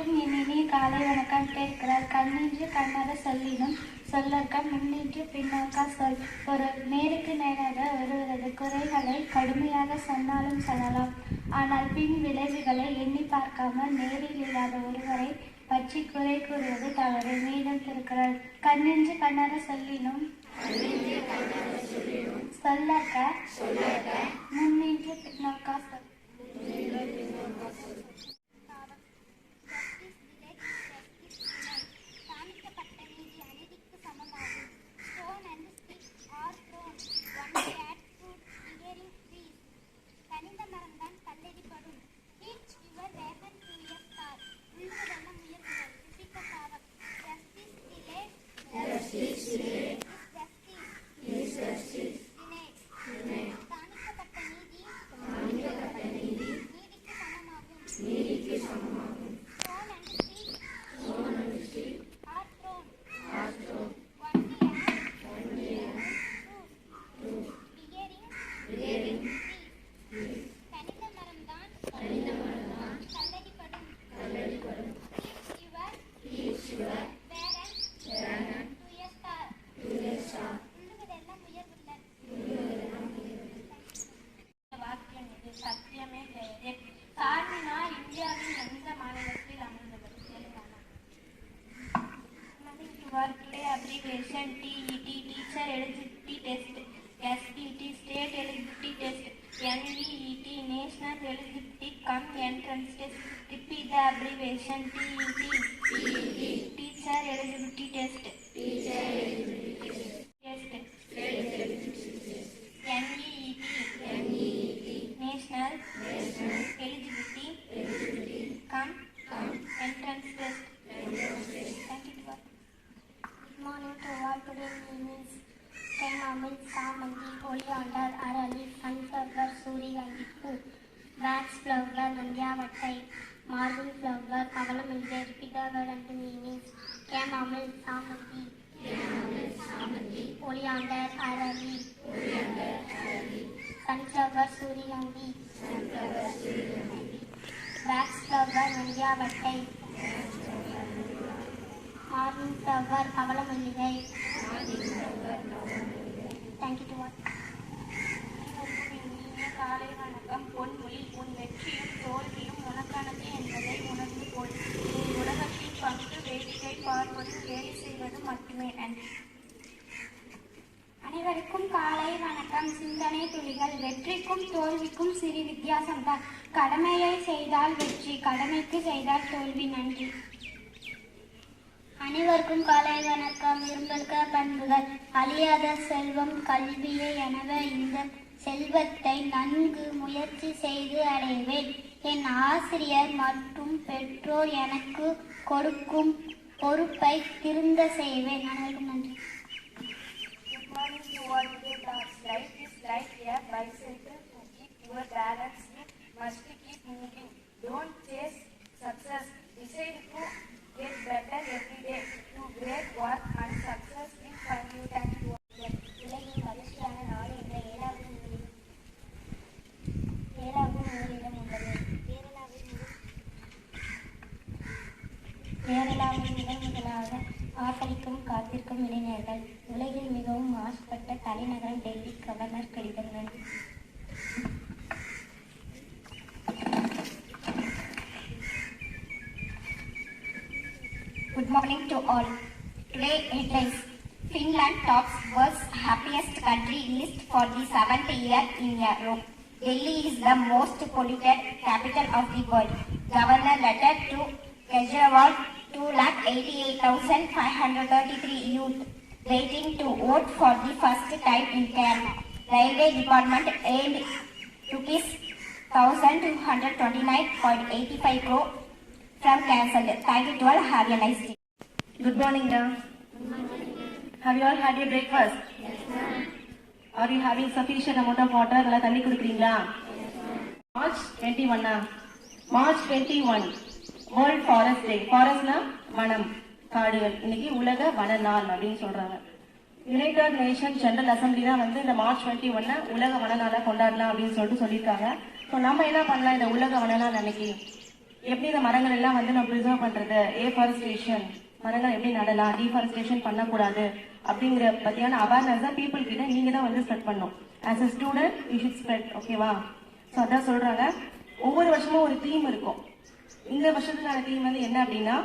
அனைவருக்கும் என் காலை வணக்கம். கேட்கிறார். கண்ணின்று கண்ணார சொல்லினும் சொல்லற்க முன்னின்று பின்னோக்கா சொல். ஒரு நேருக்கு நேராக ஒருவரது குறைகளை கடுமையாக சொன்னாலும் சொல்லலாம். ஆனால் பின் விளைவுகளை எண்ணி பார்க்காமல் நேரில் இல்லாத ஒருவரை பற்றி குறை கூறுவது தவறு. மீண்டும் திருக்குறள். கண்ணின்று கண்ணார சொல்லினும் சொல்லற்க முன்னின்று பின்னோக்கா சொல். TET teacher eligibility test S P T state eligibility test N D E T national eligibility cum entrance test tip ಇದ abbreviation TET teacher eligibility test N E T national eligibility Nandiyavattai, Marble flower, Kavalamilde, repeat the word and the meanings. Kemamil Samandi, Oleander, Arali, Sunflower, Surigandhi, Wax flower, Nandiyavattai, morning flower கமலமல்லிகை thank you டு வாட் இனிய காலை வணக்கம் பொன்மொழி உன் வெற்றியும் தோல்வியும் பார்ப்பது கேலி செய்வது மட்டுமே. நன்றி அனைவருக்கும் காலை வணக்கம். சிந்தனை துளிகள் வெற்றிக்கும் தோல்விக்கும் சிறு வித்தியாசம்தான் கடமையை செய்தால் வெற்றி கடமைக்கு செய்தால் தோல்வி நன்றி. அனைவருக்கும் காலை வணக்கம். விரும்பல்க பண்புகள் அழியாத செல்வம் கல்வியே எனவே இந்த செல்வத்தை நன்கு முயற்சி செய்து அடைவேன். என் ஆசிரியர் மற்றும் பெற்றோர் எனக்கு கொடுக்கும் பொறுப்பை திருந்த செய்வேன். அனைவருக்கும் நன்றி. Good morning ஆட்டலிக்கும் காத்திருக்கும் இளைஞர்கள் உலகில் மிகவும் மாசுபட்ட தலைநகரம் டெல்லி கவர்னர் கடிதங்கள் Good morning to all. Today headlines. Finland tops world's happiest country list for the seventh year in a row. Delhi is the most polluted capital of the world. Governor letter to Kejriwal 2,88,533 youth waiting to vote for the first time in Kerala. Railway Department aimed rupees 1,229.85 crore from cancelled. Thank you to all. Have a nice day. Good morning, dear. Have you all had your breakfast? Are you having sufficient amount of water? நல்லா தண்ணி குடிக்கிறீங்களா March twenty ஒன்னா March twenty one world forest day ஃபாரஸ்ட்னா வனம் காடுகள். இன்னைக்கு உலக வன நாள் அப்படின்னு சொல்றாங்க. யுனைடெட் நேஷன் ஜெனரல் அசம்பிளி தான் வந்து இந்த மார்ச் டுவெண்ட்டி ஒன்னை உலக வனநாளை கொண்டாடலாம் அப்படின்னு சொல்லிட்டு சொல்லியிருக்காங்க. ஸோ நம்ம என்ன பண்ணலாம் இந்த உலக வன நாள் அன்னைக்கு? எப்படி இந்த மரங்கள் எல்லாம் வந்து நம்ம ப்ரிசர்வ் பண்றது? ஏஃபாரஸ்டேஷன் மரங்கள் எப்படி நடலாம்? டீஃபாரஸ்டேஷன் பண்ணக்கூடாது. அப்படிங்கிற பத்தியான அவேர்னஸ் தான் பீப்புள் கிட்ட நீங்க தான் வந்து ஸ்ப்ரெட் பண்ணும் as a student you should spread ஓகேவா ஸோ அதான் சொல்றாங்க. ஒவ்வொரு வருஷமும் ஒரு தீம் இருக்கும். இந்த வருஷத்துக்கான தீம் வந்து என்ன அப்படின்னா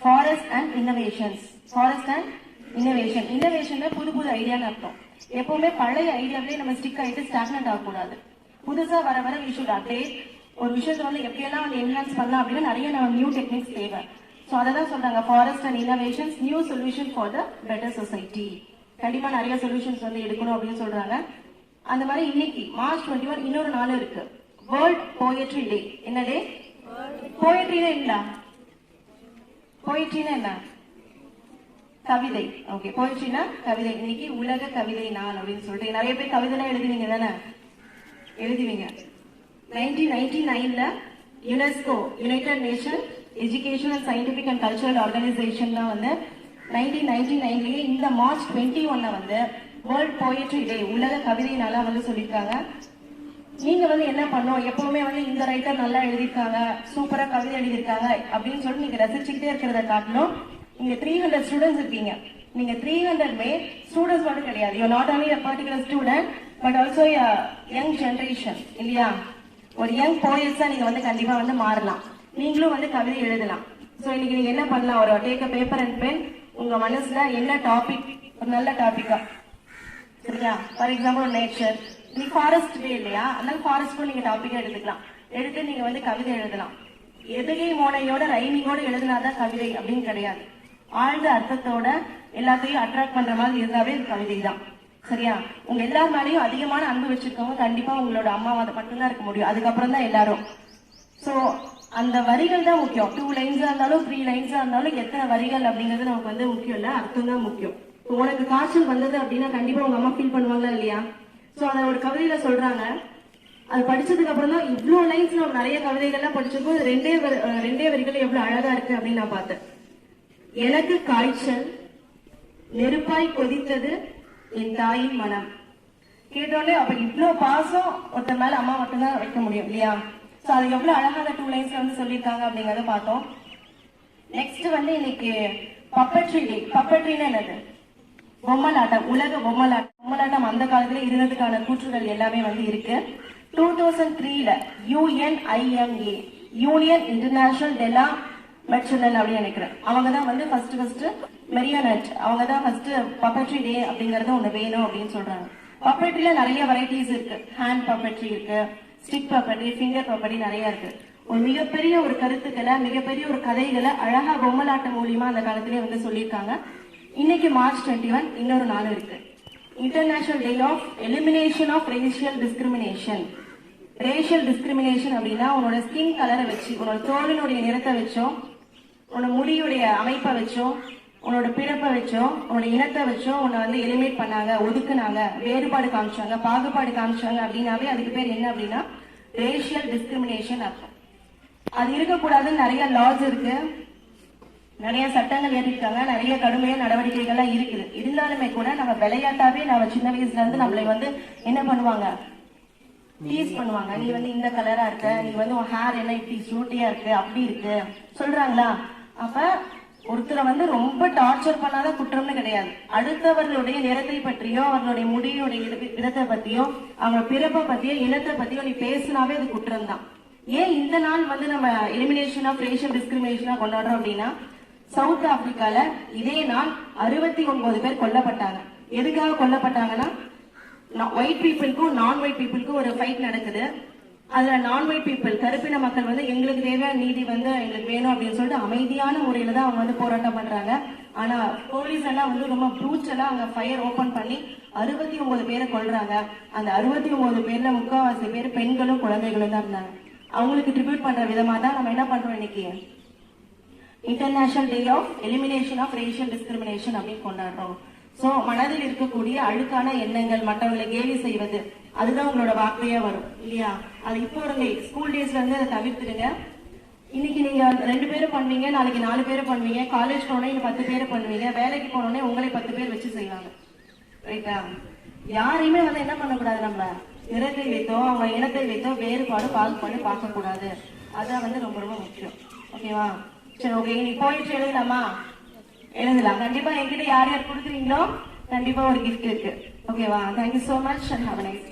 forest and innovations forest and innovation innovation புது புது ஐடியான்னு அர்த்தம். எப்பவுமே பழைய ஐடியாவிலே நம்ம ஸ்டிக் ஆகிட்டு ஸ்டாக்னட் ஆகக்கூடாது. புதுசா வர வர வி ஷுட் அப்டேட் ஒரு விஷயத்தை வந்து எப்படியெல்லாம் வந்து என்ஹான்ஸ் பண்ணலாம் அப்படின்னா நிறைய நம்ம நியூ டெக்னிக்ஸ் தேவை. ஸோ அதை தான் சொல்றாங்க forest and innovations new solution for the better society கண்டிப்பா நிறைய சொல்யூஷன்ஸ் வந்து எடுக்கணும் அப்படின்னு சொல்றாங்க. அந்த மாதிரி இன்னைக்கு மார்ச் டுவெண்ட்டி ஒன் இன்னொரு நாள் இருக்கு. வேர்ல்ட் போயட்ரி டே என்ன டே போயிட்ரினா என்ன போயிட்ரினா என்ன கவிதை ஓகே போயிட்ரினா கவிதை இன்னைக்கு உலக கவிதை நாள் அப்படின்னு சொல்லிட்டு நிறைய பேர் கவிதைலாம் எழுதுவீங்க தானே எழுதுவீங்க நைன்டீன் நைன்டி நைன்ல UNESCO united nation education and scientific and cultural organisation வந்து நைன்டீன் நைன்டி நைன்லயே இந்த மார்ச் டுவெண்ட்டி ஒன்ல வந்து வேர்ல்ட் போயிட்ரி டே உலக கவிதை நாளா வந்து சொல்லியிருக்காங்க. நீங்க வந்து என்ன பண்ணும் எப்பவுமே வந்து இந்த ரைட்டர் நல்லா எழுதியிருக்காங்க சூப்பரா கவிதை எழுதியிருக்காங்க அப்படின்னு சொல்லி நீங்க ரசிச்சுக்கிட்டே இருக்கிறத காட்டிலும் நீங்க த்ரீ ஹண்ட்ரட் ஸ்டூடெண்ட்ஸ் இருக்கீங்க. நீங்க த்ரீ ஹண்ட்ரட் மே ஸ்டூடெண்ட்ஸ் மட்டும் கிடையாது. You not only particular student but also young generation இல்லையா? ஒரு யங் போயட்ஸா நீங்க வந்து கண்டிப்பா வந்து மாறலாம். நீங்களும் வந்து கவிதை எழுதலாம். சோ இன்னைக்கு நீங்க என்ன பண்ணலாம்? ஒரு take a paper and pen உங்க மனசுல என்ன டாபிக் ஒரு நல்ல டாபிக்கா சரியா? ஃபார் எக்ஸாம்பிள் நேச்சர் இன்னைக்கு ஃபாரஸ்ட் டே இல்லையா? அதனால ஃபாரஸ்ட்க்கும் நீங்க டாபிக் எடுத்துக்கலாம். எடுத்து நீங்க வந்து கவிதை எழுதலாம். எதுகை மோனையோட ரைமிங்கோட எழுதினாதான் கவிதை அப்படின்னு கிடையாது. ஆழ்ந்த அர்த்தத்தோட எல்லாத்தையும் அட்ராக்ட் பண்ற மாதிரி இருந்தாவே கவிதை தான் சரியா? உங்க எல்லார் மேலயும் அதிகமான அன்பு வச்சிருக்கவங்க கண்டிப்பா உங்களோட அம்மாவை மட்டும்தான் இருக்க முடியும். அதுக்கப்புறம் தான் எல்லாரும். சோ அந்த வரிகள் தான் முக்கியம். டூ லைன்ஸா இருந்தாலும் த்ரீ லைன்ஸா இருந்தாலும் எத்தனை வரிகள் அப்படிங்கிறது நமக்கு வந்து முக்கியம் இல்ல? அர்த்தம் தான் முக்கியம். உனக்கு காய்ச்சல் வந்தது அப்படின்னா கண்டிப்பா உங்க அம்மா ஃபீல் பண்ணுவாங்களா இல்லையா? ஸோ அதை ஒரு கவிதையில சொல்றாங்க. அது படிச்சதுக்கு அப்புறம் தான் இவ்வளவு லைன்ஸ் நம்ம நிறைய கவிதைகள்லாம் படிச்சிருக்கோம். ரெண்டே ரெண்டே வரிகள் எவ்வளவு அழகா இருக்கு அப்படின்னு நான் பார்த்தேன். எனக்கு காய்ச்சல் நெருப்பாய் கொதித்தது என் தாயின் மனம். கேட்டோடனே அப்ப இவ்வளவு பாசம் ஒருத்தர் மேல அம்மா மட்டும்தான் வைக்க முடியும் இல்லையா? சோ அது எவ்வளவு அழகான டூ லைன்ஸ்ல வந்து சொல்லியிருக்காங்க அப்படிங்கறத பார்த்தோம். நெக்ஸ்ட் வந்து இன்னைக்கு பப்பட்ரி டே பப்பட்ரின்னா என்னது? பொம்மலாட்டம் உலக பொம்மலாட்டம். பொம்மலாட்டம் அந்த காலத்துல இருந்ததுக்கான கூற்றுகள் எல்லாமே வந்து இருக்கு. டூ தௌசண்ட் த்ரீல யூஎன்ஐஎம்ஏ யூனியன் இன்டர்நேஷனல் டெலா மெட்சனல் அப்படின்னு நினைக்கிறேன். அவங்க தான் வந்து ஃபர்ஸ்ட் ஃபர்ஸ்ட் மெரியானட் அவங்க தான் ஃபர்ஸ்ட் பப்பட்ரி டே அப்படிங்கறது ஒண்ணு வேணும் அப்படின்னு சொல்றாங்க. பப்பட்ரியில நிறைய வெரைட்டிஸ் இருக்கு. ஹேண்ட் பப்பட்ரி இருக்கு ஸ்டிக் பப்பட்ரி ஃபிங்கர் பப்பட்ரி நிறைய இருக்கு. ஒரு மிகப்பெரிய ஒரு கருத்துக்களை மிகப்பெரிய ஒரு கதைகளை அழகா பொம்மலாட்டம் மூலியமா அந்த காலத்திலேயே வந்து சொல்லியிருக்காங்க. இன்னைக்கு மார்ச் டுவெண்ட்டி ஒன் இன்னொரு நாள் இருக்கு. International day of elimination of racial discrimination racial discrimination அப்படின்னா உன்னோட ஸ்கின் கலரை வச்சு உன்னோட தோலினுடைய நிறத்தை வச்சோ உன்னோட முடியுடைய அமைப்பை வச்சோ உன்னோட பிறப்பை வச்சோ உன்னோட இனத்தை வச்சோ உன்னை வந்து எலிமினேட் பண்ணாங்க ஒதுக்குனாங்க வேறுபாடு காமிச்சாங்க பாகுபாடு காமிச்சாங்க அப்படின்னாவே அதுக்கு பேர் என்ன அப்படின்னா ரேஷியல் டிஸ்கிரிமினேஷன் அர்த்தம். அது இருக்கக்கூடாதுன்னு நிறைய லாஸ் இருக்கு. நிறைய சட்டங்கள் ஏற்றிருக்காங்க நிறைய கடுமையான நடவடிக்கைகள்லாம் இருக்குது. இருந்தாலுமே கூட நம்ம விளையாட்டாவே நம்ம சின்ன வயசுல இருந்து நம்மளை வந்து என்ன பண்ணுவாங்க? டீஸ் பண்ணுவாங்க. நீ வந்து இந்த கலரா இருக்க நீ வந்து உன் ஹேர் என்ன இப்படி சூட்டியா இருக்கு அப்படி இருக்கு. சொல்றாங்களா? அப்ப ஒருத்தரை வந்து ரொம்ப டார்ச்சர் பண்ணாத குற்றம்னு கிடையாது. அடுத்தவர்களுடைய நிறத்தை பற்றியோ அவர்களுடைய முடியுடைய இடத்தை பத்தியோ அவங்க பிறப்பை பத்தியோ இனத்தை பத்தியோ நீ பேசினாவே அது குற்றம் தான் ஏன் இந்த நாள் வந்து நம்ம எலிமினேஷன் ஆஃப் ரேஷியல் டிஸ்கிரிமினேஷனா கொண்டாடுறோம் அப்படின்னா சவுத் ஆப்பிரிக்கால இதே நாள் அறுபத்தி ஒன்பது பேர் கொல்லப்பட்டாங்க. எதுக்காக கொல்லப்பட்டாங்கன்னா ஒயிட் பீப்புளுக்கும் நான் ஒயிட் பீப்புளுக்கும் ஒரு ஃபைட் நடக்குது. அதுல நான் ஒயிட் பீப்புள் கருப்பின மக்கள் வந்து எங்களுக்கு தேவையான நீதி வந்து எங்களுக்கு வேணும் அப்படின்னு சொல்லிட்டு அமைதியான முறையில தான் அவங்க வந்து போராட்டம் பண்றாங்க. ஆனா போலீஸ் எல்லாம் வந்து ரொம்ப ப்ரூச்சலா அவங்க ஃபயர் ஓபன் பண்ணி அறுபத்தி ஒன்பது பேரை கொள்றாங்க அந்த அறுபத்தி ஒன்பது பேர்ல முக்காவாசி பேர் பெண்களும் குழந்தைகளும் தான் இருந்தாங்க. அவங்களுக்கு ட்ரிபியூட் பண்ற விதமா தான் நம்ம என்ன பண்றோம் இன்னைக்கு? International day of elimination of racial discrimination அப்படின்னு கொண்டாடுறோம். சோ மனதில் இருக்கக்கூடிய அழுக்கான எண்ணங்கள் மற்றவங்களை கேலி செய்வது அதுதான் உங்களோட வார்த்தையா வரும் இல்லையா? அது இப்போ இருங்க ஸ்கூல் டேஸ்ல இருந்து அதை தவிர்த்துடுங்க. இன்னைக்கு நீங்க ரெண்டு பேரும் பண்ணுவீங்க நாளைக்கு நாலு பேரும் பண்ணுவீங்க காலேஜ் போனோடனே பத்து பேர் பண்ணுவீங்க வேலைக்கு போனோடனே உங்களை பத்து பேர் வச்சு செய்வாங்க. ரைட்டா யாரையுமே வந்து என்ன பண்ணக்கூடாது நம்ம? நிறத்தை வைத்தோ அவங்க இனத்தை வைத்தோ வேறுபாடு பாகுபாடு பார்க்க கூடாது அதான் வந்து ரொம்ப ரொம்ப முக்கியம். ஓகேவா சரி ஓகே நீ போயிட்டு எழுதலாமா? எழுதலாம். கண்டிப்பா என்கிட்ட யார் யார் கொடுக்குறீங்களோ கண்டிப்பா ஒரு கிஃப்ட் இருக்கு. ஓகேவா thank you so much and how nice